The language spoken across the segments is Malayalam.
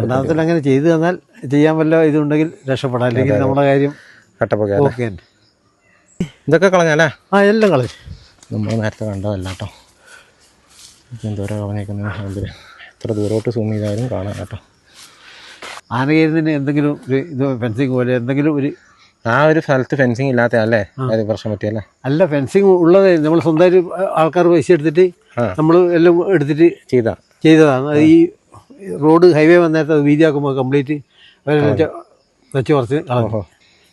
രണ്ടാമത്തിൽ അങ്ങനെ ചെയ്തു തന്നാൽ ചെയ്യാൻ വല്ല ഇതുണ്ടെങ്കിൽ രക്ഷപ്പെടാം. അല്ലെങ്കിൽ നമ്മുടെ കാര്യം കട്ടപ്പൊക്കെ ഓക്കെ ഇതൊക്കെ കളഞ്ഞല്ലേ ആ എല്ലാം കളഞ്ഞു. നമ്മൾ നേരത്തെ കണ്ടതല്ല കേട്ടോ. എന്തോരം കളഞ്ഞേക്കുന്ന എത്ര ദൂരോട്ട് സൂം ചെയ്താലും കാണാം കേട്ടോ. ആനകേരുന്നതിന് എന്തെങ്കിലും ഒരു ഇത് ഫെൻസിങ് പോലെ എന്തെങ്കിലും ഒരു ആ ഒരു സ്ഥലത്ത് ഫെൻസിങ് ഇല്ലാത്ത അല്ലേ അത് പ്രശ്നം പറ്റിയല്ലേ അല്ല? ഫെൻസിങ് ഉള്ളത് നമ്മൾ സ്വന്തമായിട്ട് ആൾക്കാർ പൈസ എടുത്തിട്ട് നമ്മൾ എല്ലാം എടുത്തിട്ട് ചെയ്താ. ചെയ്തതാണ്. അത് ഈ റോഡ് ഹൈവേ വന്നേരത്തെ വീതിയാക്കുമ്പോൾ കംപ്ലീറ്റ് വെച്ച് കുറച്ച് കളഞ്ഞു.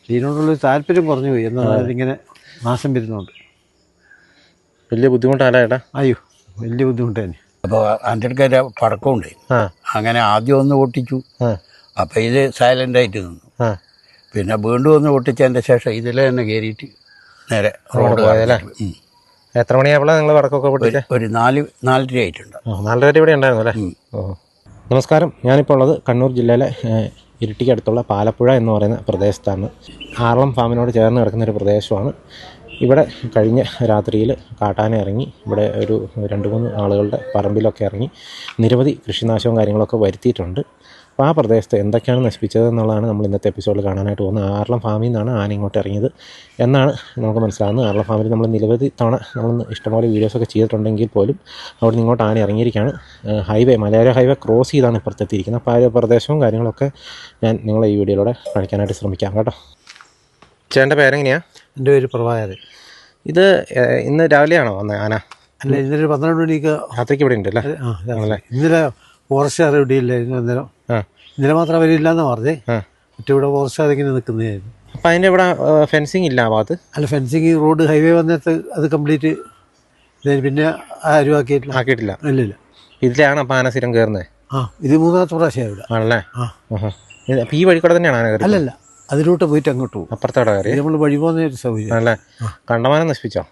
ഇതിനോടുള്ളൊരു താല്പര്യം കുറഞ്ഞു പോയി. എന്നാൽ ഇങ്ങനെ നാശം വരുന്നുണ്ട്. വലിയ ബുദ്ധിമുട്ടാണ് ഏട്ടാ? അയ്യോ വലിയ ബുദ്ധിമുട്ട് തന്നെ. അപ്പോൾ അതിന്റെ അടുക്ക പടക്കമുണ്ട് അങ്ങനെ ആദ്യം ഒന്ന് പൊട്ടിച്ചു. ആ. അപ്പോൾ ഇത് സൈലന്റ് ആയിട്ട് നിന്നു പിന്നെ വീണ്ടും ഒന്ന് പൊട്ടിച്ചതിന്റെ ശേഷം ഇതിൽ തന്നെ കയറിയിട്ട് നേരെ റോഡ് പോയതല്ലേ? എത്ര മണിയാവുമ്പോഴാണ് നിങ്ങൾ വടക്കൊക്കെ ഒരു നാല് നാലര ആയിട്ടുണ്ട് നാലര വരെ ഇവിടെ ഉണ്ടായിരുന്നു അല്ലേ ഓ നമസ്കാരം. ഞാനിപ്പോൾ ഉള്ളത് കണ്ണൂർ ജില്ലയിലെ ഇരിട്ടിക്ക് അടുത്തുള്ള പാലപ്പുഴ എന്ന് പറയുന്ന പ്രദേശത്താണ്. ആറളം ഫാമിനോട് ചേർന്ന് കിടക്കുന്ന ഒരു പ്രദേശമാണ്. ഇവിടെ കഴിഞ്ഞ രാത്രിയിൽ കാട്ടാന ഇറങ്ങി ഇവിടെ ഒരു രണ്ട് മൂന്ന് ആളുകളുടെ പറമ്പിലൊക്കെ ഇറങ്ങി നിരവധി കൃഷിനാശവും കാര്യങ്ങളൊക്കെ വരുത്തിയിട്ടുണ്ട്. അപ്പോൾ ആ പ്രദേശത്ത് എന്തൊക്കെയാണ് നശിപ്പിച്ചത് എന്നുള്ളതാണ് നമ്മൾ ഇന്നത്തെ എപ്പിസോഡിൽ കാണാനായിട്ട് പോകുന്നത്. ആറളം ഫാമിൽ നിന്നാണ് ആന ഇങ്ങോട്ട് ഇറങ്ങിയത് എന്നാണ് നമുക്ക് മനസ്സിലാകുന്നത് ആറളം ഫാമിൽ നമ്മൾ നിരവധി തവണ നമ്മൾ ഇഷ്ടംപോലെ വീഡിയോസൊക്കെ ചെയ്തിട്ടുണ്ടെങ്കിൽ പോലും അവിടെ നിന്ന് ഇങ്ങോട്ട് ആന ഇറങ്ങിയിരിക്കുകയാണ്. ഹൈവേ മലയാള ഹൈവേ ക്രോസ് ചെയ്താണ് ഇപ്പുറത്തെത്തിയിരിക്കുന്നത്. അപ്പോൾ ആ ഒരു പ്രദേശവും കാര്യങ്ങളൊക്കെ ഞാൻ നിങ്ങളെ ഈ വീഡിയോയിലൂടെ കാണിക്കാനായിട്ട് ശ്രമിക്കാം കേട്ടോ. ചേട്ടന്റെ പേരെങ്ങനെയാണ് എന്റെ പേര് പ്രഭാകരൻ. ഇത് ഇന്ന് രാവിലെയാണോ വന്നത് ആന? അല്ല ഇന്നലെ പന്ത്രണ്ട് മണിക്ക് രാത്രിക്ക് ഇവിടെ ഉണ്ടല്ലേ? ആ. ഇന്നലെ ഫോറസ്റ്റുകാർ ഇവിടെ ഇല്ലായിരുന്നു അന്നേരം ഇന്നലെ മാത്രം അവരില്ലാന്ന് പറഞ്ഞേ. മറ്റേ ഇവിടെ ഫോറസ്റ്റുകാർ ഇങ്ങനെ നിൽക്കുന്നതായിരുന്നു. അപ്പം അതിന്റെ ഇവിടെ ഫെൻസിങ് ഇല്ല ആ ഭാഗത്ത്? അല്ല ഫെൻസിങ് റോഡ് ഹൈവേ വന്നിട്ട് അത് കംപ്ലീറ്റ് പിന്നെ ആരും ആക്കിയിട്ടില്ല. ആക്കിയിട്ടില്ല. ഇല്ല ഇല്ല. ഇതിലാണ് ആന സ്ഥിരം കയറുന്നത് ആ ഇത് മൂന്നാമത്തെ പ്രാവശ്യം ഇവിടെ. ആണല്ലേ? ആ. ഈ വഴി കൂടെ തന്നെയാണ് ആന അല്ലല്ല അതിലോട്ട് പോയിട്ട് അങ്ങോട്ട് പോകും. അപ്പുറത്തോടെ കയറി നമ്മൾ വഴി പോകുന്ന ഒരു സൗകര്യം. ആണല്ലേ? കണ്ടമാനം നശിപ്പിച്ചോ?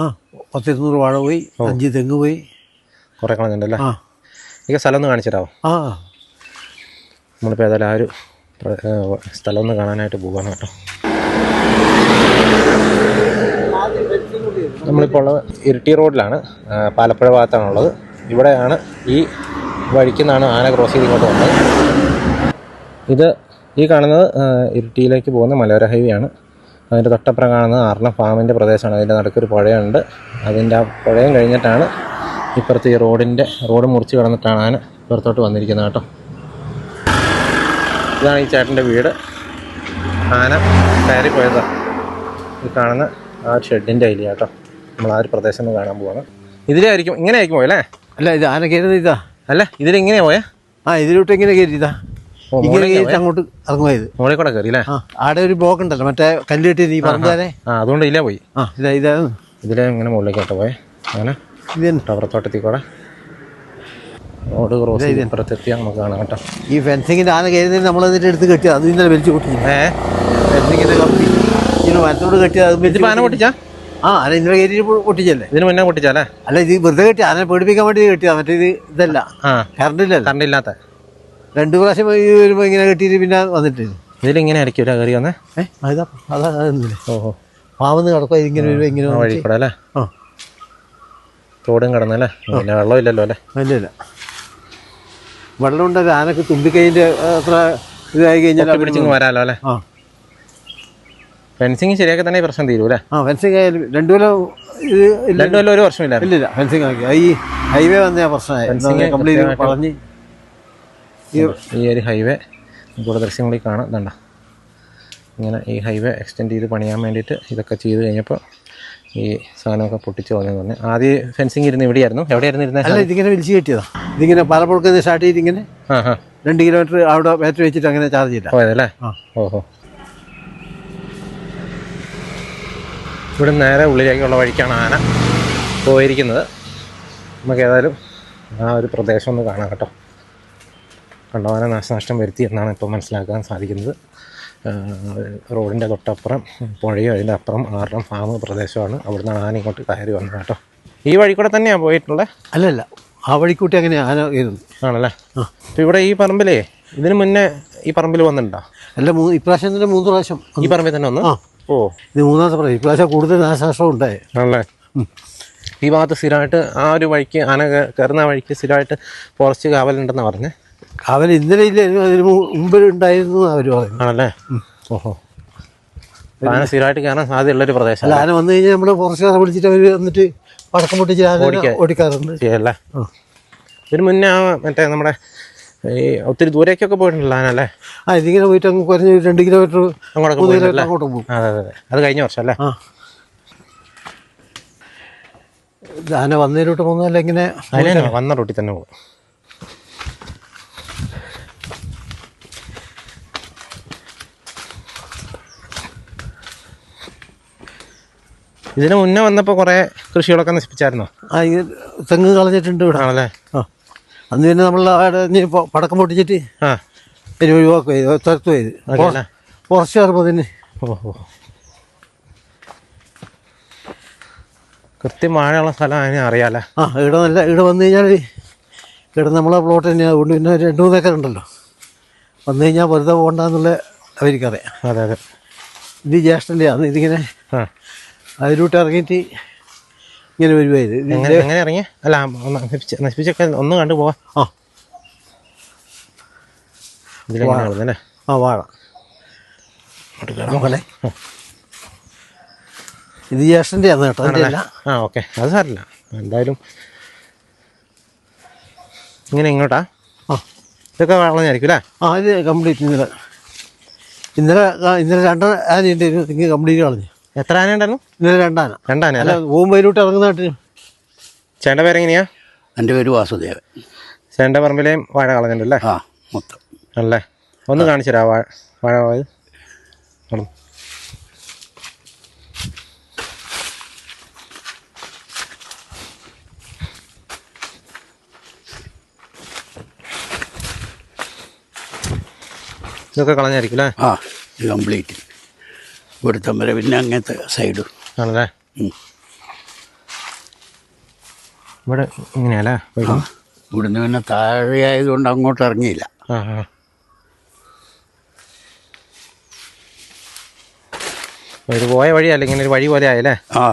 ആ പത്തിരുന്നൂറ് വാഴ പോയി അഞ്ച് തെങ്ങ് പോയി. കുറേ കളഞ്ഞിട്ടുണ്ടല്ലേ? ആ. എനിക്ക് സ്ഥലം ഒന്ന് കാണിച്ചു തരാമോ ആ നമ്മളിപ്പോൾ ഏതായാലും ആ ഒരു സ്ഥലം ഒന്ന് കാണാനായിട്ട് പോവാണ് കേട്ടോ. നമ്മളിപ്പോൾ ഉള്ളത് ഇരിട്ടി റോഡിലാണ്. പാലപ്പുഴ ഭാഗത്താണുള്ളത്. ഇവിടെയാണ് ഈ വഴിക്ക് നിന്നാണ് ആന ക്രോസ് ചെയ്ത് ഇങ്ങോട്ട് വന്നത്. ഇത് ഈ കാണുന്നത് ഇരിട്ടിയിലേക്ക് പോകുന്ന മലയോര ഹൈവേ ആണ്. അതിന്റെ തൊട്ടപ്പുറം കാണുന്നത് ആർണ ഫാമിന്റെ പ്രദേശമാണ്. അതിന്റെ നടുക്കൊരു പുഴയുണ്ട്. അതിന്റെ ആ പുഴയും കഴിഞ്ഞിട്ടാണ് ഇപ്പുറത്ത് ഈ റോഡിന്റെ റോഡ് മുറിച്ച് കിടന്നിട്ടാണ് ആന ഇപ്പുറത്തോട്ട് വന്നിരിക്കുന്നത് കേട്ടോ. ഇതാണ് ഈ ചേട്ടന്റെ വീട്. ആന കയറി പോയതാ. ഈ കാണുന്ന ആ ഷെഡിന്റെ അതിൽ കേട്ടോ. നമ്മൾ ആ ഒരു പ്രദേശം ഒന്ന് കാണാൻ പോവാണ്. ഇതിലായിരിക്കും ഇങ്ങനെ ആയിരിക്കും പോയല്ലേ അല്ല ഇത് ആന കയറി ഇതാ. അല്ല? ഇതിലിങ്ങനെ പോയാ? ആ ഇതിലോട്ട് ഇങ്ങനെ കയറി ഇതാ? ഓ, ഇങ്ങനെ അങ്ങോട്ട് ഇറങ്ങുമായത് മോളെ കൂടെ കയറി അല്ലേ? ആടെ ഒരു ബ്ലോക്ക് ഉണ്ടല്ലോ മറ്റേ കല്ല് കെട്ടി ഈ പറമ്പ് ആ. അതുകൊണ്ട് ഇല്ല പോയി. ആ ഇതാ ഇതാ. ഇതിലെ ഇങ്ങനെ മുകളിലേക്കോട്ട് പോയേ. അങ്ങനെ ഇത് ടവർ തോട്ടത്തിൽ കൂടെ. റോഡ് ക്രോസ് ചെയ്ത് ഇപ്പുറത്തെത്തിയാൽ നമുക്ക് കാണാം കേട്ടോ. ഈ ഫെൻസിങ്ങിന്റെ ആന കയറുന്നതിന് നമ്മൾ എന്നിട്ട് എടുത്ത് കെട്ടിയത് അത് ഇന്നലെ വലിച്ചു കൂട്ടി ഏഹ് ഫെൻസിങ്ങിന്റെ കമ്പി ഇങ്ങനെ മരത്തോട് കെട്ടിയത് അത് വലിച്ച് ഇതിപ്പോൾ ആന പൊട്ടിച്ചാ? ആ അല്ല ഇന്നലെ കയറ്റി പൊട്ടിച്ചല്ലേ ഇതിന് മുന്നേ പൊട്ടിച്ചാലേ അല്ല? ഇത് വെറുതെ കെട്ടി ആന പേടിപ്പിക്കാൻ വേണ്ടി കെട്ടിയാ മറ്റേ ഇത് ഇതല്ല. ആ കറണ്ട് ഇല്ല കറണ്ട് ഇല്ലാത്ത. രണ്ടു പ്രാവശ്യം ഈ വരുമ്പോ ഇങ്ങനെ കെട്ടിയിട്ട് പിന്നെ വന്നിട്ട്. ഇതിലിങ്ങനെ ആയിരിക്കും കയറി വന്നേ? ഏഹ് അതാ അതാ ഓഹോ. പാവന്ന് കിടക്കുക ഇതിങ്ങനെ വരുമ്പോ ഇങ്ങനെ വഴി കൂടെ അല്ലേ? ആ. തോടും കിടന്നല്ലേ? പിന്നെ വെള്ളമില്ലല്ലോ അല്ലേ? ഇല്ല ഇല്ല. വെള്ളം ഉണ്ടെങ്കിൽ ആനക്ക് തുമ്പിക്കൈന്റെ അത്ര ഇതായി കഴിഞ്ഞാൽ പിടിച്ചിങ് വരാലോ അല്ലേ? ആ. ഫെൻസിങ് ശരിയാക്കി തന്നെ പ്രശ്നം തീരൂ അല്ലേ? ആ ഫെൻസിങ് ആയാലും രണ്ടു കൊല്ലം ഇത് രണ്ടു കൊല്ലം ഒരു വർഷമില്ല ഇല്ലില്ല ഫെൻസിങ് ആക്കി. ഈ ഹൈവേ വന്ന പ്രശ്നമായി. കംപ്ലീറ്റ് പറഞ്ഞ് ഈ ഒരു ഹൈവേ കൂടെ ദൃശ്യങ്ങളിൽ കാണാം. ഇതണ്ട. ഇങ്ങനെ ഈ ഹൈവേ എക്സ്റ്റെൻഡ് ചെയ്ത് പണിയാൻ വേണ്ടിയിട്ട് ഇതൊക്കെ ചെയ്ത് കഴിഞ്ഞപ്പോൾ ഈ സാധനമൊക്കെ പൊട്ടിച്ച് പോകുന്നത് തന്നെ ആദ്യം ഫെൻസിങ് ഇരുന്ന് ഇവിടെയായിരുന്നു. എവിടെയായിരുന്നു ഇരുന്നത്? അല്ല ഇതിങ്ങനെ വിളിച്ച് കെട്ടിയതാ ഇതിങ്ങനെ പാലപ്പുഴക്ക് സ്റ്റാർട്ട് ചെയ്ത് ഇങ്ങനെ രണ്ട് കിലോമീറ്റർ അവിടെ ബാറ്ററി വെച്ചിട്ട് അങ്ങനെ ചാർജ് ചെയ്യില്ല പോയതല്ലേ? ഓഹോ. ഇവിടെ നേരെ ഉള്ളിലേക്കുള്ള വഴിക്കാണ് ആന പോയിരിക്കുന്നത്. നമുക്ക് ഏതായാലും ആ ഒരു പ്രദേശം ഒന്ന് കാണാം കേട്ടോ. കണ്ടവാന നാശനഷ്ടം വരുത്തി എന്നാണ് ഇപ്പോൾ മനസ്സിലാക്കാൻ സാധിക്കുന്നത്. റോഡിന്റെ തൊട്ടപ്പുറം പുഴയും അതിന്റെ അപ്പുറം ആറളം ഫാം പ്രദേശമാണ്. അവിടുന്ന് ആന ഇങ്ങോട്ട് കയറി വന്നത് കേട്ടോ. ഈ വഴി കൂടെ തന്നെയാണ് പോയിട്ടുള്ളത്? അല്ലല്ല ആ വഴിക്കൂട്ടി അങ്ങനെ ആന കയറുന്നു. ആണല്ലേ? അപ്പോൾ ഇവിടെ ഈ പറമ്പിലേ ഇതിന് മുന്നേ ഈ പറമ്പിൽ വന്നിട്ടുണ്ടോ? അല്ല മൂന്ന് ഇപ്രാവശ്യം തന്നെ മൂന്ന് പ്രാവശ്യം ഈ പറമ്പിൽ തന്നെ ഒന്ന് ആ. ഓ. ഇത് മൂന്നാമത്തെ പ്രാവശ്യം ഇപ്രാവശ്യം കൂടുതൽ നാശനഷ്ടം ഉണ്ടായേ. ആണല്ലേ? ഈ ഭാഗത്ത് സ്ഥിരമായിട്ട് ആ ഒരു വഴിക്ക് ആന കയറുന്ന വഴിക്ക് സ്ഥിരമായിട്ട് ഫോറസ്റ്റ് കാവലുണ്ടെന്നാണ് പറഞ്ഞത് അവൻ ഇന്നലെ ഇല്ല അതിന് മുമ്പ് ഉണ്ടായിരുന്നു അവർ പറയുന്നു. ആണല്ലേ? ഓഹോ. ആന സ്ഥിരമായിട്ട് കയറാൻ സാധ്യതയുള്ളൊരു അല്ല പ്രദേശമല്ല ആന വന്നു കഴിഞ്ഞാൽ നമ്മൾ ഫോറസ്റ്റുകാരെ വിളിച്ചിട്ട് അവർ വന്നിട്ട് പടക്കം പൊട്ടിച്ച് ആന. ഓടിക്കാറുണ്ട്. ചെയ്യല്ലേ. ഇതിന് മുന്നേ ആ മറ്റേ നമ്മുടെ ഈ ഒത്തിരി ദൂരേക്കൊക്കെ പോയിട്ടുണ്ടല്ലോ ആനല്ലേ ആ ഇതിങ്ങനെ പോയിട്ട് അങ്ങ് കുറഞ്ഞ് രണ്ട് കിലോമീറ്റർ അങ്ങോട്ടൊക്കെ മൂന്ന് അങ്ങോട്ട് പോകും. അതെ അതെ അതെ. കഴിഞ്ഞ വർഷം അല്ലേ? ആന വന്നതിലോട്ട് പോകുന്നതല്ല ഇങ്ങനെ വന്ന റൂട്ടിൽ തന്നെ പോകും. ഇതിന് മുന്നേ വന്നപ്പോൾ കുറേ കൃഷികളൊക്കെ നശിപ്പിച്ചായിരുന്നു? ആ ഈ തെങ്ങ് കളഞ്ഞിട്ടുണ്ട് ഇവിടെ. ആണല്ലേ? ആ. അന്ന് പിന്നെ നമ്മൾ അവിടെ ഇനി പടക്കം പൊട്ടിച്ചിട്ട് ആ. പിന്നെ ഒഴിവാക്കുക ചെയ്തു. തുരത്തു ചെയ്ത്. അതെയല്ലേ? ഫോറസ്റ്റുകാർ അതിന്. ഓ ഓ. കൃത്യം മഴയുള്ള സ്ഥലം അതിനെ അറിയാലേ. ആ ഇവിടെ നല്ല ഇവിടെ വന്നു കഴിഞ്ഞാൽ ഇവിടെ നമ്മളെ പ്ലോട്ട് തന്നെയാണ് അതുകൊണ്ട് പിന്നെ രണ്ട് മൂന്ന് ഏക്കർ ഉണ്ടല്ലോ വന്നു കഴിഞ്ഞാൽ വെറുതെ പോകണ്ടെന്നുള്ള അവർക്കറിയാം. അതെ അതെ. ഇത് ജ്യേഷ്ഠന്റെ അന്ന് ഇതിങ്ങനെ ആ. അതിലൂട്ട് ഇറങ്ങിയിട്ട് ഇങ്ങനെ വരുവായത് ഇത്. എങ്ങനെ എങ്ങനെ ഇറങ്ങി അല്ല നശിപ്പിച്ച നശിപ്പിച്ച് നശിപ്പിച്ചൊക്കെ ഒന്ന് കണ്ടു പോവാ. ആ. ആ വാഴ നോക്കല്ലേ ഇത് ജ്യേഷ്ഠന്റെ ആണ് കേട്ടോ അല്ല. ആ ഓക്കെ. അത് സാറില്ല എന്തായാലും ഇങ്ങനെ ഇങ്ങോട്ടാ. ആ. ഇതൊക്കെ വളഞ്ഞായിരിക്കും അല്ലേ? ആ ഇത് കംപ്ലീറ്റ് ഇന്നലെ ഇന്നലെ ആ, ഇന്നലെ രണ്ടാന ആനയുണ്ട് ഇങ്ങനെ കംപ്ലീറ്റ് കളഞ്ഞു. എത്ര ആന ഉണ്ടായിരുന്നു? രണ്ടാന രണ്ടാന അല്ല? പോകുമ്പോയിലോട്ട് ഇറങ്ങുന്നതായിട്ട് ചേട്ടന്റെ പേരെങ്ങനെയാ? എന്റെ പേര് വാസുദേവൻ. ചേട്ടന്റെ പറമ്പിലെയും വാഴ കളഞ്ഞിട്ടല്ലേ ആ മൊത്തം. അല്ലേ? ഒന്ന് കാണിച്ചു തരാം വാഴ വാഴ പോയത് ഇതൊക്കെ കളഞ്ഞായിരിക്കും അല്ലേ? ആ ഇത് കംപ്ലീറ്റ് ഇവിടുത്തെ വരെ. പിന്നെ അങ്ങനത്തെ സൈഡ് ആണല്ലേ? ഇവിടെ ഇങ്ങനെയല്ലേ? ഇവിടുന്ന് പിന്നെ താഴെ ആയതുകൊണ്ട് അങ്ങോട്ട് ഇറങ്ങിയില്ല. ഒരു പോയ വഴിയല്ല ഇങ്ങനെ ഒരു വഴി പോലെ ആയല്ലേ? ആ.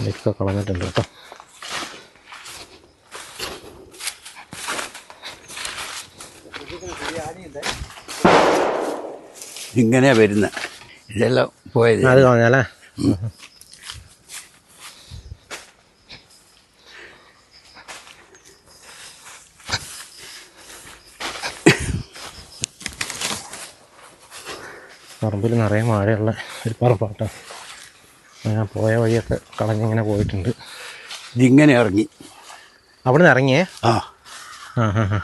ഇതൊക്കെ കളഞ്ഞിട്ടുണ്ട് കേട്ടോ. ഇങ്ങനെയാ വരുന്ന. ഇതെല്ലാം പോയത്. അത് കളഞ്ഞല്ലേ പറമ്പിൽ നിറയെ മഴയുള്ള ഒരു പറമ്പാട്ടോ. ഞാൻ പോയ വഴിയൊക്കെ കളഞ്ഞിങ്ങനെ പോയിട്ടുണ്ട്. ഇതിങ്ങനെ ഇറങ്ങി. അവിടെ നിന്ന് ഇറങ്ങിയേ? ആ. ആ ആ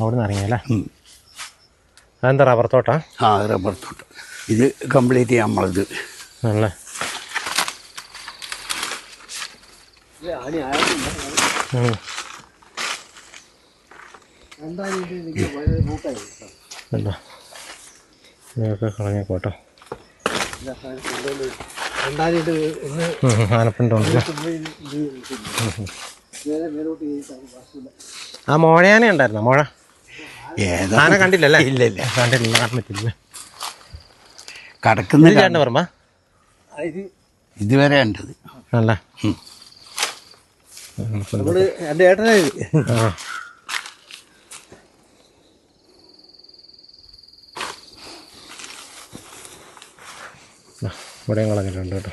അവിടെ നിന്ന് ഇറങ്ങിയല്ലേ. അതെന്താ റബ്ബർ തോട്ടാ ആ റബ്ബർ തോട്ടം ഇത് കംപ്ലീറ്റ് നമ്മളത് ആണല്ലേ. കണ്ടോ ഇതൊക്കെ കളഞ്ഞേക്കോട്ടോ ആനപ്പിണ്ടുണ്ട് ആ മോഴയാനേ ഉണ്ടായിരുന്നോ മോഴ ആന കണ്ടില്ലല്ലേ? ഇല്ല ഇല്ല. കണ്ടില്ല കാണാൻ പറ്റില്ല കടക്കുന്ന ഇത് ചേട്ടന്റെ പറമ്പാ ഇത് ഇതുവരെ ഉണ്ടത് അല്ല. എന്റെ ഏട്ടനായത് ആ. ദാ, ഇവിടെയും കളഞ്ഞിട്ടുണ്ട് കേട്ടോ.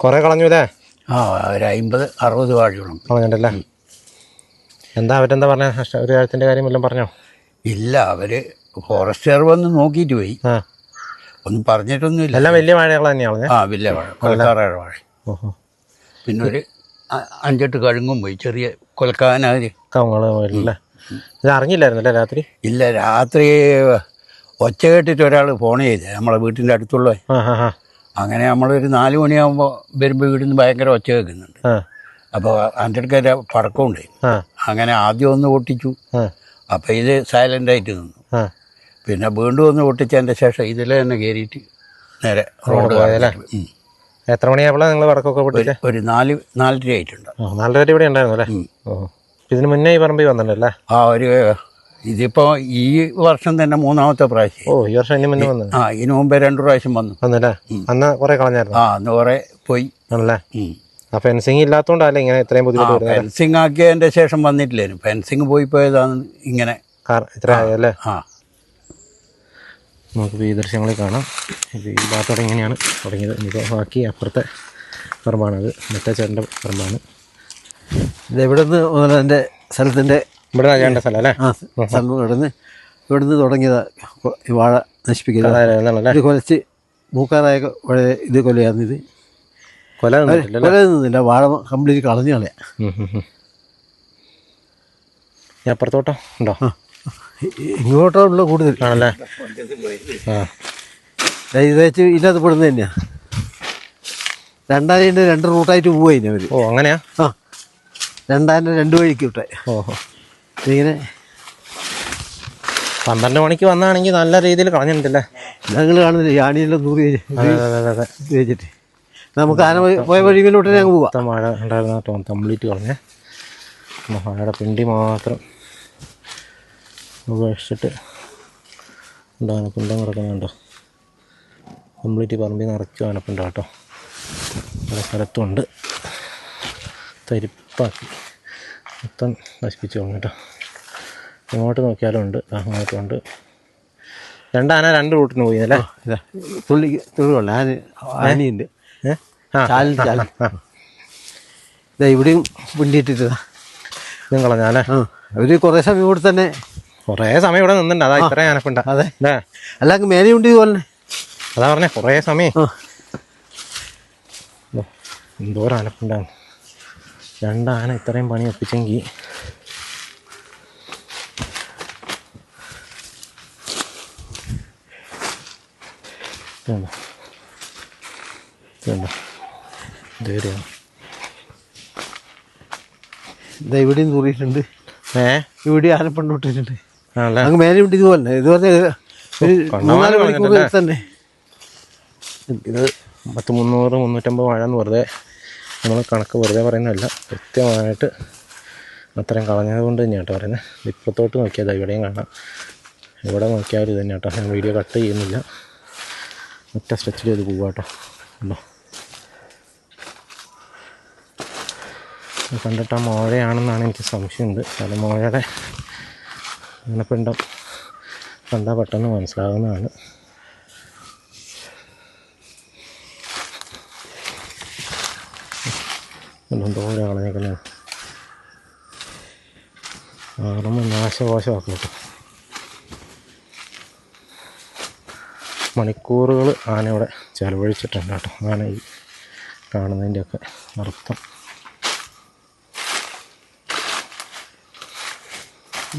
കുറേ കളഞ്ഞു അല്ലേ ആ ഒരു അമ്പത് അറുപത് വാഴയോളം കളഞ്ഞിട്ടല്ലേ? എന്താ അവരെന്താ പറഞ്ഞ? ഒരു കാര്യത്തിന്റെ കാര്യം വല്ലതും പറഞ്ഞോ? ഇല്ല അവർ ഫോറസ്റ്റുകാർ വന്ന് നോക്കിയിട്ട് പോയി. ആ. ഒന്നും പറഞ്ഞിട്ടൊന്നുമില്ല. എല്ലാം വലിയ വാഴകൾ തന്നെയാണ് ആ വലിയ വാഴ കൊലക്കാറ വാഴ. ഓഹോ. പിന്നെ ഒരു അഞ്ചെട്ട് കഴുങ്ങും പോയി ചെറിയ കൊലക്കാനാര്. കവങ്ങൾ പോയില്ലേ ഇത് അറിഞ്ഞില്ലായിരുന്നല്ലേ രാത്രി? ഇല്ല രാത്രി ഒച്ച കേട്ടിട്ട് ഒരാൾ ഫോൺ ചെയ്തേ നമ്മളെ വീട്ടിന്റെ അടുത്തുള്ള. ആ ആ ആ അങ്ങനെ നമ്മളൊരു നാല് മണിയാകുമ്പോൾ വരുമ്പോൾ വീടിന് ഭയങ്കര ഒച്ച കേൾക്കുന്നുണ്ട്. അപ്പോൾ അതിന്റെ അടുക്കര പടക്കമുണ്ട്. അങ്ങനെ ആദ്യം ഒന്ന് പൊട്ടിച്ചു. അപ്പം അപ്പോൾ ഇത് സൈലന്റ് ആയിട്ട് നിന്നു. പിന്നെ വീണ്ടും ഒന്ന് പൊട്ടിച്ചതിന്റെ ശേഷം ഇതിൽ തന്നെ കയറിയിട്ട് നേരെ റോഡ് പോയതല്ലേ. എത്ര മണിയായപ്പോഴാണ് നിങ്ങൾ വടക്കൊക്കെ പൊട്ടിച്ചത് ഒരു നാല് നാലര ആയിട്ടുണ്ട് നാലര ഇവിടെ ഉണ്ടായിരുന്നു അല്ലേ? ഇതിന് മുന്നേ ഈ പറമ്പിൽ വന്നിട്ടുണ്ടല്ലേ? ആ ഒരു ഇതിപ്പോൾ ഈ വർഷം തന്നെ മൂന്നാമത്തെ പ്രാവശ്യം. ഓ ഈ വർഷം ഇനി മുന്നേ വന്നത് ആ ഇതിനു മുമ്പേ രണ്ടു പ്രാവശ്യം വന്നു. വന്നല്ലേ? അന്ന് കുറെ കളഞ്ഞായിരുന്നു? ആ അന്ന് കുറേ പോയി. ആണല്ലേ? ആ ഫെൻസിങ് ഇല്ലാത്തോണ്ടല്ലേ ഇങ്ങനെ ഇത്രയും ബുദ്ധിമുട്ട് വരുന്നത്? ഫെൻസിങ് ആക്കിയതിന്റെ ശേഷം വന്നിട്ടില്ലായിരുന്നു. ഫെൻസിങ് പോയി പോയതാണ് ഇങ്ങനെ. കാർ ഇത്ര ആയല്ലേ ആ. നമുക്ക് ഈ ദൃശ്യങ്ങളിൽ കാണാം. ഇത് ഈ ഭാഗത്തോടെ ഇങ്ങനെയാണ് തുടങ്ങിയത്. ഇത് ബാക്കി അപ്പുറത്തെ പറമ്പാണത് മറ്റേ ചേട്ടന്റെ പറമ്പാണ്. ഇത് എവിടെ നിന്ന് എന്റെ സ്ഥലത്തിന്റെ ഇവിടെ ചേട്ടന്റെ സ്ഥലം അല്ലേ? ആ സ്ഥലം ഇവിടുന്ന് ഇവിടുന്ന് തുടങ്ങിയതാ. വാഴ നശിപ്പിക്കുന്നത്. ഇത് കൊലച്ച് മൂക്കാറായ ഇത് കൊലയാണ് ഇത്. കൊല കൊല നിന്നില്ല. വാഴ കംപ്ലീറ്റ് കളഞ്ഞു കളയാ. അപ്പുറത്തോട്ടോ? ഉണ്ടോ? ഇങ്ങോട്ടുള്ള കൂടുതൽ. ആണല്ലേ? ആ. ദേ ഇത് വെച്ച് ഇതിനകത്ത് പെടുന്നത് തന്നെയാ. രണ്ടായിരം രണ്ട് റൂട്ടായിട്ട് പോവുക ഇനി അവർ ഓ അങ്ങനെയാ? ആ രണ്ടായിരം രണ്ട് വഴിക്ക് വിട്ടെ. ഓഹോ. ഇതിങ്ങനെ പന്ത്രണ്ട് മണിക്ക് വന്നാണെങ്കിൽ നല്ല രീതിയിൽ കളഞ്ഞിട്ടുണ്ടല്ലേ? ഞങ്ങൾ കാണുന്നില്ല? യാണിയെല്ലാം നൂറി വെച്ചിട്ട്. നമുക്ക് ആന പോയ വഴിയിലോട്ട് ഞങ്ങൾ പോവാം. മഴ ഉണ്ടായിരുന്ന കേട്ടോ കംപ്ലീറ്റ് കളഞ്ഞേ. മഴയുടെ പിണ്ടി മാത്രം ഉപേക്ഷിച്ചിട്ട് ഉണ്ടോ ആനപ്പിണ്ടം കിടക്കുന്നുണ്ടോ കംപ്ലീറ്റ് പറമ്പിൽ നിറയ്ക്കും ആനപ്പിണ്ട കേട്ടോ. പല സ്ഥലത്തുണ്ട് തരിപ്പാക്കി മൊത്തം നശിപ്പിച്ചു കളഞ്ഞു കേട്ടോ. എങ്ങോട്ട് നോക്കിയാലും ഉണ്ട് അങ്ങോട്ടും ഉണ്ട്. രണ്ടാന രണ്ട് റൂട്ടിന് പോയി അല്ലേ ഇതാ. തുള്ളി തുള്ളിയുള്ള ആന ആനയുണ്ട് ചാലിൽ ചാലിൽ. ഇതാ ഇവിടെയും പിണ്ടിയിട്ടിട്ടതാ. ഇതും കളഞ്ഞാലേ? ഒരു അവർ കുറേ സമയം ഇവിടെ തന്നെ. കുറേ സമയം ഇവിടെ നിന്നുണ്ട് അതാ ഇത്രയും ആനപ്പുണ്ട അതെ. അല്ല മേലെ ഉണ്ട് ഇതുപോലെ. അതാ പറഞ്ഞേ കുറേ സമയം. എന്തോരം ആനപ്പുണ്ടാകും രണ്ടാന ഇത്രയും പണി ഒപ്പിച്ചെങ്കിൽ ഇതുണ്ടോ? ഇതുണ്ടോ? ഇത് ഇതാ ഇവിടെയും തൂറിയിട്ടുണ്ട് ഏ? ഇവിടെ ആനപ്പണ്ട് ഇട്ടിട്ടുണ്ട് ആണല്ലേ? അങ്ങ് മേലെയുണ്ട് ഇതുപോലെ ഒരു മൂന്നാൽ മണിക്കൂർ തന്നെ. ഇത് പത്ത് മുന്നൂറ് മുന്നൂറ്റമ്പത് വാഴ എന്ന് വെറുതെ നമ്മൾ കണക്ക് വെറുതെ പറയുന്നതല്ല. കൃത്യമായിട്ട് അത്രയും കളഞ്ഞത് കൊണ്ട് തന്നെയാണ് കേട്ടോ പറയുന്നത് ഇപ്പുറത്തോട്ട് നോക്കിയാൽ ഇവിടെയും കാണാം. ഇവിടെ നോക്കിയാൽ ഇത് തന്നെ കേട്ടോ ഞാൻ വീഡിയോ കട്ട് ചെയ്യുന്നില്ല. ഒറ്റ സ്ട്രെച്ചിൽ ചെയ്ത് പോവുക കേട്ടോ ഉണ്ടോ കണ്ടിട്ട് ആ മോഴയാണെന്നാണ് എനിക്ക് സംശയമുണ്ട്. കാരണം മോഴയുടെ അങ്ങനെപ്പിണ്ടം കണ്ടാൽ പെട്ടെന്ന് മനസ്സിലാവുന്നതാണ്. എന്തോരം കളഞ്ഞേക്കുന്നത് ആറുമ്പോൾ നാശകോശമാക്കും മണിക്കൂറുകൾ ആനയുടെ ചിലവഴിച്ചിട്ടുണ്ട് കേട്ടോ. ആന ഈ കാണുന്നതിന്റെയൊക്കെ അർത്ഥം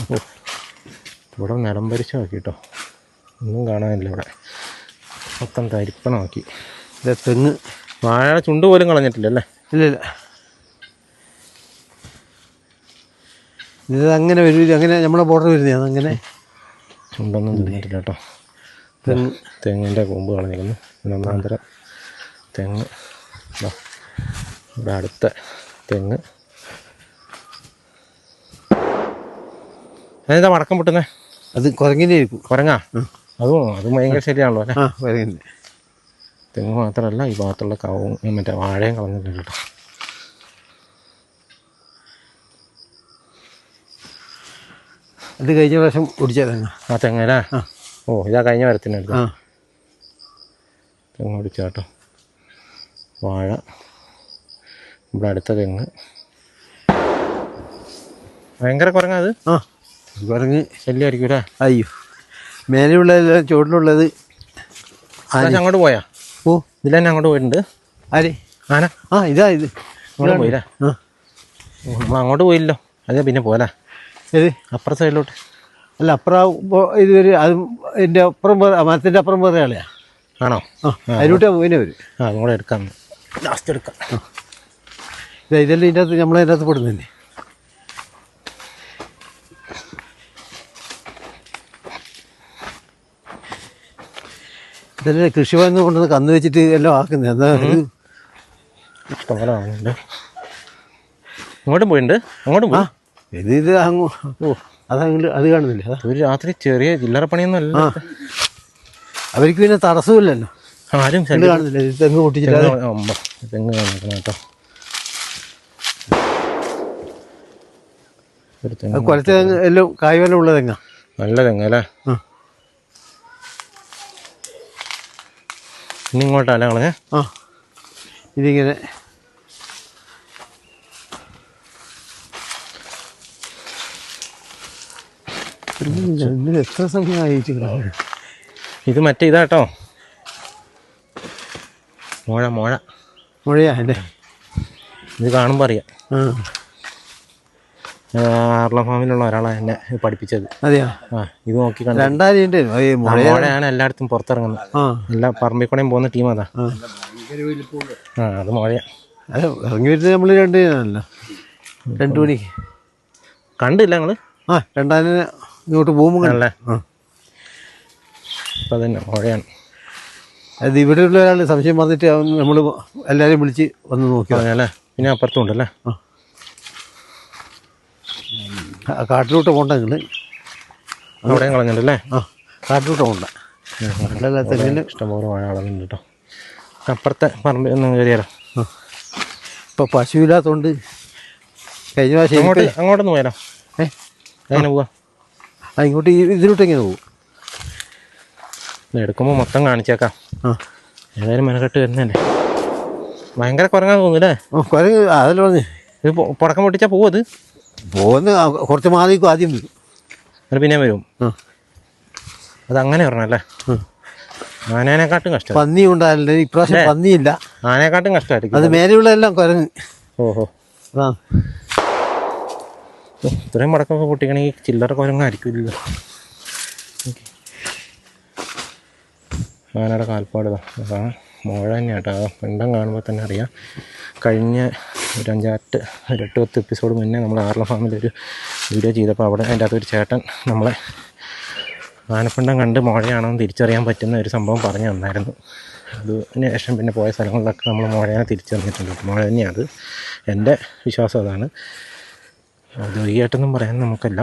അപ്പോൾ ഇവിടെ നിലംപരിശമാക്കി കേട്ടോ. ഒന്നും കാണാനില്ല ഇവിടെ. മൊത്തം തരിപ്പണമാക്കി. ഇത് തെങ്ങ്. വാഴ ചുണ്ട് പോലും കളഞ്ഞിട്ടില്ല അല്ലേ? ഇല്ല ഇല്ല. ഇത് അങ്ങനെ വരില്ല അങ്ങനെ നമ്മളെ ബോർഡർ വരുന്നതാണ് അങ്ങനെ ചുണ്ടൊന്നും തിന്നിട്ടില്ല കേട്ടോ. തെങ്ങിന്റെ കൊമ്പ് കളഞ്ഞിരിക്കുന്നു. പിന്നെ ഒന്നാം തരം തെങ്ങ്. ഇവിടെ അടുത്ത തെങ്ങ്. അതെന്താ മടക്കം പൊട്ടുന്നേ? അത് കുറങ്ങിനെ ഇരിക്കും കുരങ്ങാ? അതും അത് ഭയങ്കര ശരിയാണല്ലോ അല്ലേ? തെങ്ങ് മാത്രമല്ല ഈ ഭാഗത്തുള്ള കവും മറ്റേ വാഴയും കളഞ്ഞിട്ടുണ്ട് കേട്ടോ. അത് കഴിഞ്ഞ പ്രാവശ്യം ഒടിച്ച തെങ്ങ ആ. തെങ്ങല്ലേ ഓ ഇതാ കഴിഞ്ഞ വരത്തിനടുത്ത് ആ. തെങ്ങ് പിടിച്ചു കേട്ടോ വാഴ. ഇവിടെ അടുത്ത തെങ്ങ്. ഭയങ്കര കുരങ്ങാ അത്. ആ. കുരങ്ങ് ശല്യമായിരിക്കും അല്ലേ? അയ്യോ. മേലെയുള്ള ചുവട്ടിലുള്ളത് ആന അങ്ങോട്ട് പോയാ? ഓ. ഇതിൽ തന്നെ അങ്ങോട്ട് പോയിട്ടുണ്ട്. ആര്? ആന ആ ഇതാ ഇത്. അങ്ങോട്ട് പോയില്ലേ? ആ. നമ്മൾ അങ്ങോട്ട് പോയില്ലോ അതെ പിന്നെ പോലെ ഏത്? അപ്പുറ സൈഡിലോട്ട്. അല്ല അപ്പുറം ഇതുവരെ അത് എന്റെ അപ്പുറം വേറെ മരത്തിന്റെ അപ്പുറം വേറെ ആളെയാ? ആണോ? ആ അതിലോട്ടാ പോയിനെ വരും ആ നമ്മളെ എടുക്കാം. ലാസ്റ്റ് എടുക്കാം. ഇതാ ഇതെല്ലാം ഇതിന്റെ അകത്ത് നമ്മളതിന്റെ അകത്ത് പെടുന്നതന്നെ ഇതല്ലേ കൃഷിഭവനിൽ കൊണ്ടുവന്ന് കന്ന് വെച്ചിട്ട് എല്ലാം ആക്കുന്നത്. ഇത്? ഇഷ്ടംപോലെ ഇങ്ങോട്ടും പോയിട്ടുണ്ട് അങ്ങോട്ടും ആ ഇത് ഇത് അങ്ങോട്ട് ഓ. അതങ്ങ് അത് കാണുന്നില്ല? അതാ. ഒരു രാത്രി ചെറിയ ചില്ലറ പണിയൊന്നുമല്ല ആ. അവർക്ക് പിന്നെ തടസ്സമില്ലല്ലോ. ആരും ഇത് കാണുന്നില്ല? ഇത് തെങ്ങ് പൊട്ടിച്ചിട്ട് അത് തെങ്ങ് അമ്പ, തെങ്ങ് കാണിക്കണം കേട്ടോ. ഒരു തെങ്ങ് കുലത്തെ തെങ്ങ് എല്ലാം കായ്വലം ഉള്ള തെങ്ങാ? നല്ല തെങ്ങ് അല്ലേ? ആ. ഇനി ഇങ്ങോട്ടല്ല കളഞ്ഞേ? ആ. ഇതിങ്ങനെ ഇതിന് എത്ര കിടക്കുന്നു? ഇത് മറ്റേ ഇതാട്ടോ. മോഴ മോഴ. മോഴയാ അല്ലേ? ഇത് കാണുമ്പോൾ അറിയാം. ആർല ഫാമിലുള്ള ഒരാളാണ് എന്നെ പഠിപ്പിച്ചത്. അതെയാ? ആ ഇത് നോക്കി രണ്ടായിരം മോഴയാണ് എല്ലായിടത്തും പുറത്തിറങ്ങുന്നത്. എല്ലാ പറമ്പിക്കൂടെയും പോകുന്ന ടീം അതാ ആ അത് മോഴയാ. അല്ല ഇറങ്ങി വരുന്നത് നമ്മൾ രണ്ട് രണ്ട് മണിക്ക്. കണ്ടില്ല ഞങ്ങൾ ആ രണ്ടായിരം ഇങ്ങോട്ട് പോകുമ്പോൾ അല്ലേ അപ്പം തന്നെ മോഴയാണ് അത് ഇവിടെയുള്ള ഒരാൾ സംശയം വന്നിട്ട് നമ്മൾ എല്ലാവരെയും വിളിച്ച് വന്ന് നോക്കി. അല്ലേ പിന്നെ അപ്പുറത്തും ഉണ്ടല്ലേ ആ, കാട്ടിലോട്ട് പോകണ്ട നിങ്ങൾ അവിടെയും കളഞ്ഞിട്ടല്ലേ? ആ കാട്ടിലോട്ട് പോകണ്ട തെങ്ങിന് ഇഷ്ടംപോലെ മഴ കളഞ്ഞിട്ടുണ്ട് കേട്ടോ. അപ്പുറത്തെ പറമ്പിൽ ഒന്നും കയറിയാലോ ഇപ്പോൾ പശുവില്ലാത്തതുകൊണ്ട് കഴിഞ്ഞ പ്രാവശ്യം അങ്ങോട്ട് അങ്ങോട്ടൊന്ന് പോയാലോ? ഏ? എങ്ങനെ പോവാ? ആ ഇങ്ങോട്ട് ഇതിലോട്ട് എങ്ങനെ പോകും? എടുക്കുമ്പോൾ മൊത്തം കാണിച്ചേക്കാം. ആ. ഏതായാലും മെനക്കെട്ട് വരുന്നതല്ലേ? ഭയങ്കര കുറങ്ങാൻ തോന്നുന്നില്ലേ ഓ കുരങ്ങ് അതല്ല പറഞ്ഞു. ഇത് പൊ- പടക്കം പൊട്ടിച്ചാൽ പോവും അത് പോകുന്ന ആ, കുറച്ച് മാതിക്കും ആദ്യം വരും. അത് പിന്നെ വരും. ആ. അത് അങ്ങനെ പറഞ്ഞല്ലേ ഉം. ആനേനെക്കാട്ടും കഷ്ടം. പന്നി ഉണ്ടായില്ല ഇപ്രാവശ്യം പന്നിയില്ല. ആനേക്കാട്ടും കഷ്ടമായിരിക്കും അത് മേലെയുള്ള എല്ലാം കുരങ്ങ്. ഓഹോ. ആ. ഇത്രയും മടക്കമൊക്കെ പൊട്ടിക്കണമെങ്കിൽ ചില്ലറ കുരങ്ങായിരിക്കില്ല ആനയുടെ കാൽപ്പാട് അതാ മുഴ തന്നെയാട്ടോ. ആ പിണ്ടം കാണുമ്പോൾ തന്നെ അറിയാം. കഴിഞ്ഞ ഒരു അഞ്ചാറ്റ് ഒരു എട്ട് പത്ത് എപ്പിസോഡ് മുന്നേ നമ്മൾ ആർല ഫാമിൽ ഒരു വീഡിയോ ചെയ്തപ്പോൾ അവിടെ അതിന്റെ അകത്തൊരു ചേട്ടൻ നമ്മളെ ആനപ്പിണ്ടം കണ്ട് മുഴയാണെന്ന് തിരിച്ചറിയാൻ പറ്റുന്ന ഒരു സംഭവം പറഞ്ഞു തന്നായിരുന്നു. അതിന് ശേഷം പിന്നെ പോയ സ്ഥലങ്ങളിലൊക്കെ നമ്മൾ മുഴയെ തിരിച്ചറിഞ്ഞിട്ടുണ്ട്. മുഴ തന്നെയാണ് അത്. എന്റെ വിശ്വാസം അതാണ്. ഔദ്യോഗികമായിട്ടൊന്നും പറയാൻ നമുക്കല്ല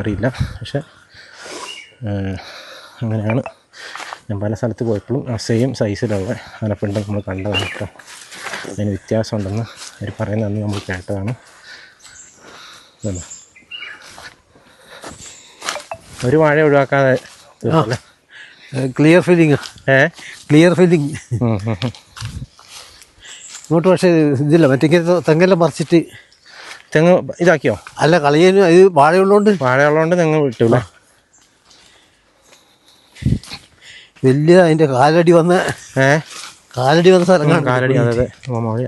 അറിയില്ല. പക്ഷെ അങ്ങനെയാണ്. ഞാൻ പല സ്ഥലത്ത് പോയപ്പോഴും ആ സെയിം സൈസിലുള്ള ആനപ്പിണ്ടം നമ്മൾ കണ്ടതാണ് കേട്ടോ അതിന് വ്യത്യാസമുണ്ടെന്ന് അവർ പറയുന്നതെന്ന് നമ്മൾ കേട്ടതാണ്? ഒരു വാഴ ഒഴിവാക്കാതെ ക്ലിയർ ഫീലിംഗ് ഏ? Clear feeling. ഇങ്ങോട്ട് പക്ഷേ ഇതില്ല മറ്റേ തെങ്ങെല്ലാം പറിച്ചിട്ട് തെങ്ങ് ഇതാക്കിയോ? അല്ല കളിയനും ഇത് വാഴയുള്ളതുകൊണ്ട് വാഴയുള്ളതുകൊണ്ട് തെങ്ങ് വിട്ടൂല്ലേ? വലിയ അതിന്റെ കാലടി വന്ന ഏ? കാലടി വന്ന സ്ഥലം കാലടി അതെ മഴ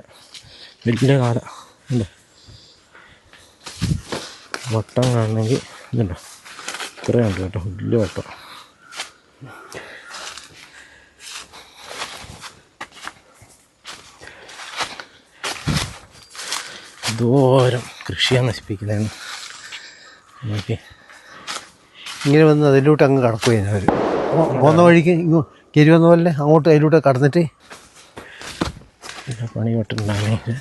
വലിയ കാല. ഉണ്ട് വട്ടം കാണണമെങ്കിൽ ഇതുണ്ടോ? ഇത്രയുണ്ട് കേട്ടോ വലിയ വട്ടം. ദൂരം കൃഷിയാണ് നശിപ്പിക്കുന്നതെന്ന്. നോക്കി. ഇങ്ങനെ വന്ന് അതിലോട്ട് അങ്ങ് കടക്കുകയാണ് അവർ പോകുന്ന വഴിക്ക് ഇങ്ങോ കരി വന്ന പോലെ അങ്ങോട്ട് അതിലോട്ട് കടന്നിട്ട്. പണി പെട്ടിട്ടുണ്ടാണെങ്കിൽ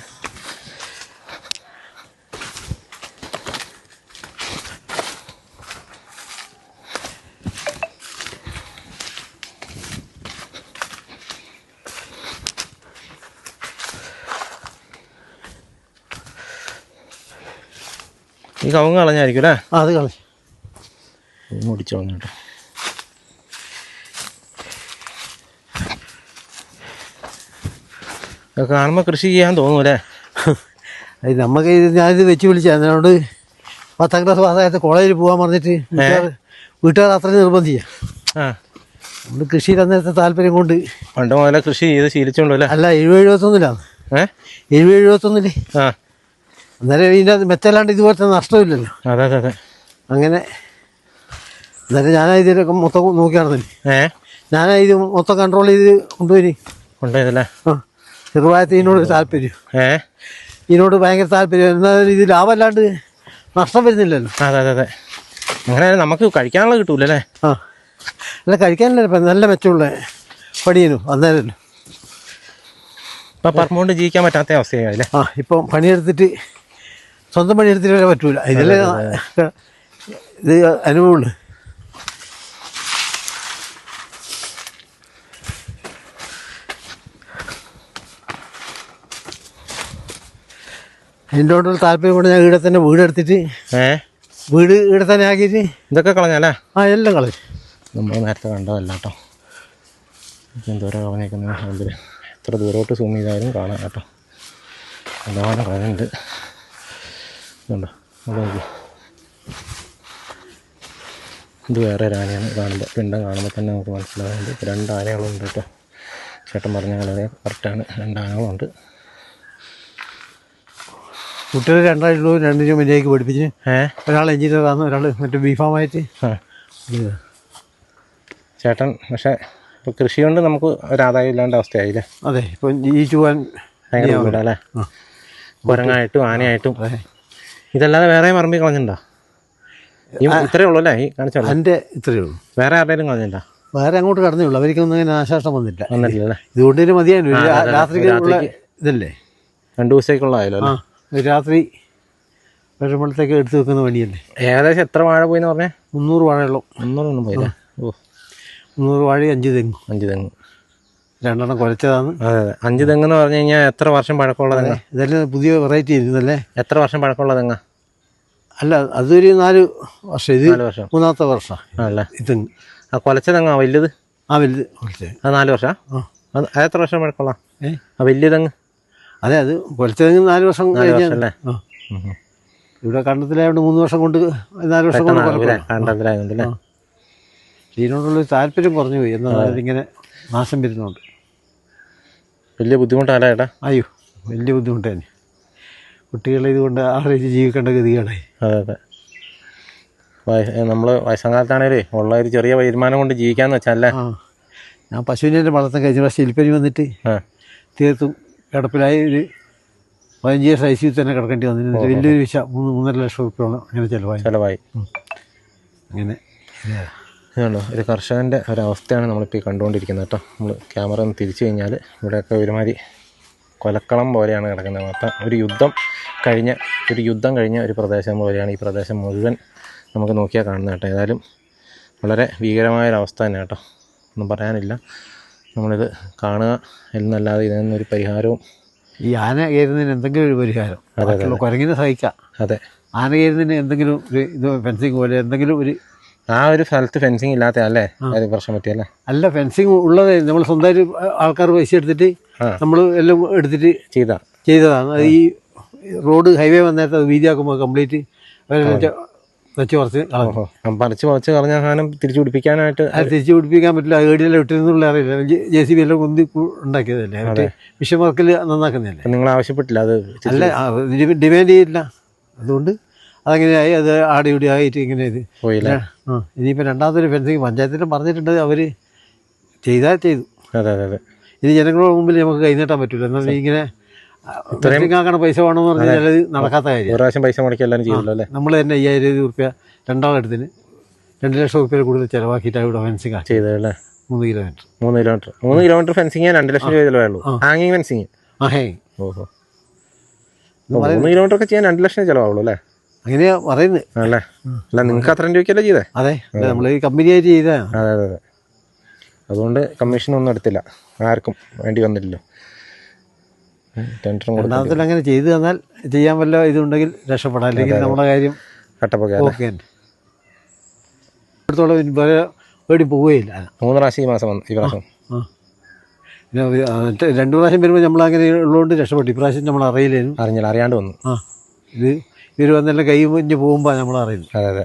ഈ കവുങ്ങ് കളഞ്ഞായിരിക്കും അല്ലേ? ആ അത് കളഞ്ഞു. മുടിച്ചു കളഞ്ഞോട്ടോ. കാണുമ്പോൾ കൃഷി ചെയ്യാൻ തോന്നൂലേ അത് നമുക്ക് ഇത് ഞാനിത് വെച്ച് വിളിച്ചു അതിനോട് പത്താം ക്ലാസ് പാസ്സായത്ത് കോളേജിൽ പോകാൻ പറഞ്ഞിട്ട് വീട്ടുകാർ അത്ര അത്രയും നിർബന്ധിച്ച ആ. നമ്മൾ കൃഷിയിൽ അന്നേരത്തെ താല്പര്യം കൊണ്ട് പണ്ട് മുതലേ കൃഷി ചെയ്ത് ശീലിച്ചോണ്ടല്ലേ അല്ല? എഴുപത് എഴുപത്തൊന്നിലാണ്. ഏഹ് എഴുപത് എഴുപത്തൊന്നിൽ ആ. അന്നേരം ഇതിന്റെ മെച്ചല്ലാണ്ട് ഇതുപോലത്തെ നഷ്ടമില്ലല്ലോ. അതെ അതെ അതെ. അങ്ങനെ അന്നേരം ഞാൻ ഇതിലൊക്കെ മൊത്തം നോക്കിയാണ് നടന്നില്ലേ ഏ? ഞാനാ ഇത് മൊത്തം കൺട്രോൾ ചെയ്ത് കൊണ്ടുപോയി കൊണ്ടുപോയതല്ലേ? ആ ചെറുപ്രായത്തിൽ ഇതിനോട് താല്പര്യം. ഏ? ഇതിനോട് ഭയങ്കര താല്പര്യം. എന്നാൽ ഇത് ലാഭമല്ലാണ്ട് നഷ്ടം വരുന്നില്ലല്ലോ. അതെ അതെ അതെ. അങ്ങനെ നമുക്ക് കഴിക്കാനുള്ള കിട്ടൂലല്ലേ? ആ. അല്ല കഴിക്കാനല്ല നല്ല മെച്ചമുള്ള പണിയനും അന്നേരമല്ലോ ഇപ്പം പറമ്പുകൊണ്ട് ജീവിക്കാൻ പറ്റാത്ത അവസ്ഥയായില്ലേ ആ ഇപ്പം പണിയെടുത്തിട്ട് സ്വന്തം പണിയെടുത്തിട്ട് വരെ പറ്റൂല. ഇതിൽ ഇത് അനുഭവമുണ്ട്. കൊണ്ടൊരു താല്പര്യം കൊണ്ട് ഞാൻ ഇവിടെ തന്നെ വീടെടുത്തിട്ട് ഏ? വീട് ഇവിടെ തന്നെ ആക്കിയിട്ട് ഇതൊക്കെ കളഞ്ഞല്ലേ? ആ എല്ലാം കളഞ്ഞു. നമ്മൾ നേരത്തെ കണ്ടതല്ല കേട്ടോ. എന്തോരം കളഞ്ഞേക്കുന്ന എത്ര ദൂരോട്ട് സൂം ചെയ്താലും കാണാം കേട്ടോ. നല്ലപോലെ കളഞ്ഞുണ്ട് ഇതുണ്ടോ അവിടെ നോക്കി. ഇത് വേറെ ഒരാനയാണ് കാണുന്നത്. കാണുമ്പോൾ പിണ്ടം കാണുമ്പോൾ തന്നെ നമുക്ക് മനസ്സിലാകുന്നുണ്ട് രണ്ട് ആനകളുണ്ട് കേട്ടോ. ചേട്ടൻ പറഞ്ഞ കളരെ കറക്റ്റാണ്. രണ്ട് ആനകളുണ്ട്. കുട്ടികൾ രണ്ടായിട്ടുള്ളൂ രണ്ടിനും മര്യാദയ്ക്ക് പഠിപ്പിച്ച്. ഒരാൾ എഞ്ചിനീയറാണ് ഒരാൾ മറ്റേ ബീഫാമായിട്ട്. ആയിട്ട് ചേട്ടൻ പക്ഷേ ഇപ്പോൾ കൃഷി കൊണ്ട് നമുക്ക് ഒരു ആദായം ഇല്ലാണ്ട അവസ്ഥയായില്ലേ? അതെ ഇപ്പം ഈ പോകാൻ ഭയങ്കര കൂടുതലല്ലേ. കുരങ്ങായിട്ടും ആനയായിട്ടും. ഇതല്ലാതെ വേറെ മറമ്പി കളഞ്ഞിട്ടുണ്ടോ ഈ ഇത്രയേ ഉള്ളൂ അല്ലേ ഈ കാണിച്ചോളൂ എന്റെ ഇത്രയേ ഉള്ളൂ. വേറെ ആരുടെയും കളഞ്ഞിട്ടുണ്ടോ വേറെ അങ്ങോട്ട് കടന്നേ ഉള്ളൂ. അവർക്കൊന്നും അങ്ങനെ നാശാഷ്ടം വന്നില്ല വന്നിട്ടില്ല. ഇതുകൊണ്ട് തന്നെ മതിയായിരുന്നു. രാത്രിക്ക്. ഇതല്ലേ? രണ്ട് ദിവസത്തേക്കുള്ള ആയാലോ അല്ലേ? ഒരു രാത്രി വരുമ്പോഴത്തേക്ക് എടുത്ത് വെക്കുന്ന പണിയല്ലേ? ഏകദേശം എത്ര വാഴ പോയി എന്ന് പറഞ്ഞേ? മുന്നൂറ് വാഴയുള്ളൂ. മുന്നൂറൊന്നും പോയില്ല? ഓ. മുന്നൂറ് വാഴ അഞ്ച് തെങ്ങ്. അഞ്ച് തെങ്ങ്. രണ്ടെണ്ണം കുലച്ചതാണ് അതെ അതെ. അഞ്ച് തെങ്ങ് എന്ന് പറഞ്ഞു കഴിഞ്ഞാൽ എത്ര വർഷം പഴക്കമുള്ള തെങ്ങ? ഇതെല്ലാം പുതിയ വെറൈറ്റി ഇരുന്നല്ലേ എത്ര വർഷം പഴക്കമുള്ള തെങ്ങ? അല്ല അതൊരു നാല് വർഷം. ഇത് നാല് വർഷം. മൂന്നാമത്തെ വർഷം. ആണല്ലേ ഇത് ആ കൊലച്ച തെങ്ങ വലുത്? ആ വലുത് കുലച്ച അത് നാല് വർഷം? ആ. അത് എത്ര വർഷം പഴക്കമുള്ള? ഏ? ആ വലിയ തെങ്ങ്? അതെ അത് കുലച്ച തെങ്ങ് നാല് വർഷം കഴിഞ്ഞല്ലേ അല്ലേ. ഇവിടെ കണ്ടത്തിലായതുകൊണ്ട് മൂന്ന് വർഷം കൊണ്ട് നാല് വർഷം കൊണ്ട്? കണ്ടത്തിലായതുകൊണ്ട് അല്ലേ? ഇതിനോടുള്ള താല്പര്യം കുറഞ്ഞു പോയി. എന്നാൽ ഇങ്ങനെ നാശം വരുന്നുണ്ട്. വലിയ ബുദ്ധിമുട്ടല്ല ചേട്ടാ അയ്യോ വലിയ ബുദ്ധിമുട്ട് തന്നെ കുട്ടികളെ ഇതുകൊണ്ട് ആലോചിച്ച് ജീവിക്കേണ്ട ഗതികളായി അതെ അതെ. നമ്മൾ വയസ്സാം കാലത്താണേലേ ഉള്ള ഒരു ചെറിയ വരുമാനം കൊണ്ട് ജീവിക്കാന്ന് വെച്ചാലേ ആ. ഞാൻ പശുവിനെ വളർത്താൻ കഴിഞ്ഞ പ്രാവശ്യം എലിപ്പനി വന്നിട്ട് തീർത്തും കിടപ്പിലായി ഒരു പതിനഞ്ച് വർഷം ഐ സിയിൽ തന്നെ കിടക്കേണ്ടി വന്നിരുന്നു വലിയൊരു വിശ മൂന്ന് മൂന്നര ലക്ഷം റുപ്യോളം അങ്ങനെ ചിലവായി. ചിലവായി. അങ്ങനെ. ഇതുണ്ടോ? ഒരു കർഷകന്റെ ഒരവസ്ഥയാണ് നമ്മളിപ്പോൾ ഈ കണ്ടുകൊണ്ടിരിക്കുന്നത് കേട്ടോ. നമ്മൾ ക്യാമറ ഒന്ന് തിരിച്ചു കഴിഞ്ഞാൽ ഇവിടെയൊക്കെ ഒരുമാതിരി കൊലക്കളം പോലെയാണ് കിടക്കുന്നത്. മൊത്തം ഒരു യുദ്ധം കഴിഞ്ഞ ഒരു യുദ്ധം കഴിഞ്ഞ ഒരു പ്രദേശം പോലെയാണ് ഈ പ്രദേശം മുഴുവൻ നമുക്ക് നോക്കിയാൽ കാണുന്നത് കേട്ടോ. ഏതായാലും വളരെ ഭീകരമായൊരവസ്ഥ തന്നെ കേട്ടോ. ഒന്നും പറയാനില്ല. നമ്മളിത് കാണുക എന്നല്ലാതെ ഇതിൽ നിന്നൊരു പരിഹാരവും ഈ ആന കയറുന്നതിന് എന്തെങ്കിലും ഒരു പരിഹാരം. അതെ കുരങ്ങിനെ സഹിക്കാം. അതെ. ആന കയറുന്നതിന് എന്തെങ്കിലും ഒരു ഇത് ഫെൻസിങ് പോലെ എന്തെങ്കിലും ഒരു ആ ഒരു സ്ഥലത്ത് ഫെൻസിങ് ഇല്ലാത്ത അല്ലേ അത് പ്രശ്നം പറ്റിയല്ലേ? അല്ല ഫെൻസിങ് ഉള്ളത് നമ്മൾ സ്വന്തമായിട്ട് ആൾക്കാർ പൈസ എടുത്തിട്ട് നമ്മൾ എല്ലാം എടുത്തിട്ട് ചെയ്താ. ചെയ്തതാണ്. അത് ഈ റോഡ് ഹൈവേ വന്നേരത്ത് വീതിയാക്കുമ്പോൾ കംപ്ലീറ്റ് വെച്ച് കുറച്ച് പറിച്ച് പറിച്ച് കളഞ്ഞ സാധനം തിരിച്ചു പിടിപ്പിക്കാനായിട്ട് അത് തിരിച്ച് പിടിപ്പിക്കാൻ പറ്റില്ല. ഏടിയെല്ലാം ഇട്ടിരുന്നുള്ള അറിയില്ല. ജെ സി ബി എല്ലാം കുന്തി ഉണ്ടാക്കിയതല്ലേ? മറ്റേ മിഷൻ വർക്കിൽ നന്നാക്കുന്നതല്ലേ? നിങ്ങൾ ആവശ്യപ്പെട്ടില്ല അത് അല്ല ഡിമാൻഡ് ചെയ്തില്ല അതുകൊണ്ട് അതങ്ങനെയായി? അത് ആടി ഇവിടെ ആയിട്ട് ഇങ്ങനെ ഇത്. പോയില്ല? ആ ഇനിയിപ്പോൾ രണ്ടാമതൊരു ഫെൻസിങ് പഞ്ചായത്തിലും പറഞ്ഞിട്ടുണ്ട്. അവർ ചെയ്താൽ ചെയ്തു. അതെ അതെ അതെ. ഇനി ജനങ്ങളുടെ മുമ്പിൽ നമുക്ക് കൈനീട്ടാൻ പറ്റില്ല എന്നാൽ ഇങ്ങനെ ഇത്രയും ആക്കണ പൈസ വേണമെന്ന് പറഞ്ഞാൽ അത്. നടക്കാത്ത കാര്യം. ഒരു പ്രാവശ്യം പൈസ മുടക്കി എല്ലാവരും ചെയ്തല്ലോ അല്ലേ? നമ്മൾ തന്നെ അയ്യായിരം റുപ്യ രണ്ടാളെടുത്തിന് രണ്ട് ലക്ഷം റുപ്യ കൂടുതൽ ചിലവാക്കിയിട്ടാണ് ഇവിടെ ഫെൻസിങ് ആക്കി ചെയ്തത് അല്ലേ? മൂന്ന് കിലോമീറ്റർ. മൂന്ന് കിലോമീറ്റർ. മൂന്ന് കിലോമീറ്റർ ഫെൻസിങ് രണ്ട് ലക്ഷം രൂപ ചിലവായുള്ളൂ ഹാങ്ങിങ് ഫെൻസിങ്. ആ ഹാങ്ങിങ്. ഓഹോ. മൂന്ന് കിലോമീറ്റർ ഒക്കെ ചെയ്യാൻ രണ്ട് ലക്ഷം ചിലവാകുള്ളൂ അല്ലേ? അങ്ങനെയാ പറയുന്നത് അല്ലേ അല്ല നിങ്ങൾക്ക് അത്രയും രൂപയ്ക്കല്ലേ ചെയ്തേ? അതെ നമ്മൾ ഈ കമ്പനിയായിട്ട് ചെയ്തതാണ് അതെ അതെ അതെ. അതുകൊണ്ട് കമ്മീഷനൊന്നും എടുത്തില്ല. ആർക്കും വേണ്ടി വന്നില്ലല്ലോ. കൊടുത്തു രണ്ടാമത്തിൽ അങ്ങനെ ചെയ്തു തന്നാൽ ചെയ്യാൻ വല്ല ഇതുണ്ടെങ്കിൽ രക്ഷപ്പെടാം. അല്ലെങ്കിൽ നമ്മുടെ കാര്യം കട്ടപ്പൊക്കെ വേറെ പേടി പോവുകയില്ല. മൂന്ന് പ്രാവശ്യം ഈ മാസം വന്നു ഈ പ്രാവശ്യം. രണ്ട് പ്രാവശ്യം വരുമ്പോൾ നമ്മൾ അങ്ങനെ ഉള്ളതുകൊണ്ട് രക്ഷപ്പെട്ടു. ഇപ്രാവശ്യം നമ്മൾ അറിയില്ലേനും അറിഞ്ഞില്ല അറിയാണ്ട് വന്നു. ആ ഇത് ഇവർ വന്നെല്ലാം കൈ മുഞ്ഞ് പോകുമ്പോൾ നമ്മൾ അതെ അതെ.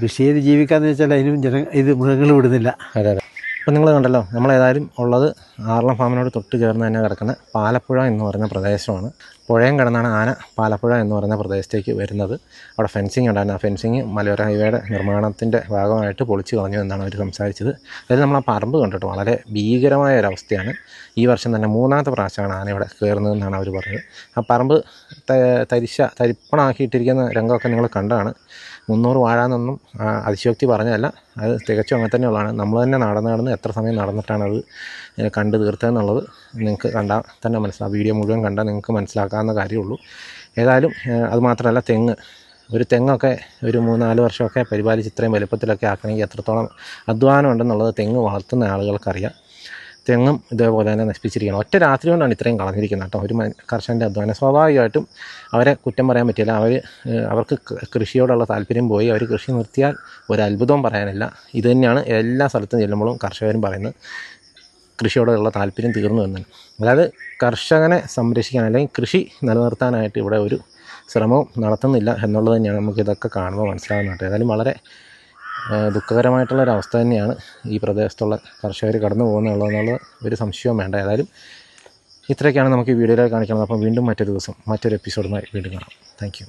കൃഷി ചെയ്ത് ജീവിക്കാന്ന് വെച്ചാൽ അതിനും ജന ഇത് മൃഗങ്ങൾ വിടുന്നില്ല. അതെ അതെ. അപ്പം നിങ്ങൾ കണ്ടല്ലോ. നമ്മളേതായാലും ഉള്ളത് ആറളം ഫാമിനോട് തൊട്ട് ചേർന്ന് തന്നെ കിടക്കുന്ന. പാലപ്പുഴ എന്ന് പറയുന്ന പ്രദേശമാണ്. പുഴയും കിടന്നാണ് ആന പാലപ്പുഴ എന്ന് പറയുന്ന പ്രദേശത്തേക്ക് വരുന്നത്. അവിടെ ഫെൻസിങ് ഉണ്ടായിരുന്നു. ആ ഫെൻസിങ് മലയോര ഹൈവേയുടെ നിർമ്മാണത്തിന്റെ ഭാഗമായിട്ട് പൊളിച്ചു കളഞ്ഞു എന്നാണ് അവർ സംസാരിച്ചത്. അതായത് നമ്മൾ ആ പറമ്പ് കണ്ടിട്ട് വളരെ ഭീകരമായ ഒരവസ്ഥയാണ് ഈ വർഷം തന്നെ മൂന്നാമത്തെ പ്രാവശ്യമാണ് ആന ഇവിടെ കയറുന്നതെന്നാണ് അവർ പറഞ്ഞത്. ആ പറമ്പ് തരിശ തരിപ്പണാക്കിയിട്ടിരിക്കുന്ന രംഗമൊക്കെ നിങ്ങൾ കണ്ടാണ്. മുന്നൂറ് വാഴ എന്നൊന്നും ആ, അതിശയോക്തി പറഞ്ഞതല്ല. അത് തികച്ചും അങ്ങനെ തന്നെയുള്ളതാണ്. നമ്മൾ തന്നെ നടന്ന് നടന്ന് എത്ര സമയം നടന്നിട്ടാണ് അത് കണ്ടു തീർത്തതെന്നുള്ളത് നിങ്ങൾക്ക് കണ്ടാൽ തന്നെ മനസ്സിലാവും വീഡിയോ മുഴുവൻ കണ്ടാൽ നിങ്ങൾക്ക് മനസ്സിലാക്കാവുന്ന കാര്യമുള്ളൂ. ഏതായാലും അതുമാത്രമല്ല അത് മാത്രമല്ല തെങ്ങ്. ഒരു തെങ്ങൊക്കെ ഒരു മൂന്നാൽ വർഷമൊക്കെ പരിപാലിച്ച് ഇത്രയും വലുപ്പത്തിലൊക്കെ ആക്കണമെങ്കിൽ എത്രത്തോളം അധ്വാനം ഉണ്ടെന്നുള്ളത് തെങ്ങ് വളർത്തുന്ന ആളുകൾക്കറിയാം. തെങ്ങും ഇതേപോലെ തന്നെ നശിപ്പിച്ചിരിക്കണം. ഒറ്റ രാത്രി കൊണ്ടാണ് ഇത്രയും കളഞ്ഞിരിക്കുന്നത് കേട്ടോ. ഒരു കർഷകന്റെ അധ്വാനം. സ്വാഭാവികമായിട്ടും അവരെ കുറ്റം പറയാൻ പറ്റില്ല. അവർ അവർക്ക് കൃഷിയോടുള്ള താല്പര്യം പോയി. അവർ കൃഷി നിർത്തിയാൽ ഒരു അത്ഭുതവും പറയാനില്ല. ഇത് തന്നെയാണ് എല്ലാ സ്ഥലത്തും ചെല്ലുമ്പോഴും കർഷകരും പറയുന്നത്. കൃഷിയോടുള്ള താല്പര്യം തീർന്നു എന്നാണ് അതായത് കർഷകനെ സംരക്ഷിക്കാൻ അല്ലെങ്കിൽ കൃഷി നിലനിർത്താനായിട്ട് ഇവിടെ ഒരു ശ്രമവും നടത്തുന്നില്ല എന്നുള്ളത് തന്നെയാണ് നമുക്ക് ഇതൊക്കെ കാണുമ്പോൾ മനസ്സിലാകുന്നത് ഏതായാലും വളരെ ദുഃഖകരമായിട്ടുള്ള ഒരു അവസ്ഥ തന്നെയാണ് ഈ പ്രദേശത്തുള്ള കർഷകർ കടന്നു പോകുന്നുള്ളതെന്നുള്ള ഒരു സംശയവും വേണ്ട. ഏതായാലും ഇത്രയൊക്കെയാണ് നമുക്ക് ഈ വീഡിയോയിൽ കാണിക്കുന്നത്. അപ്പം വീണ്ടും മറ്റൊരു ദിവസം മറ്റൊരു എപ്പിസോഡുമായി വീണ്ടും കാണാം. താങ്ക്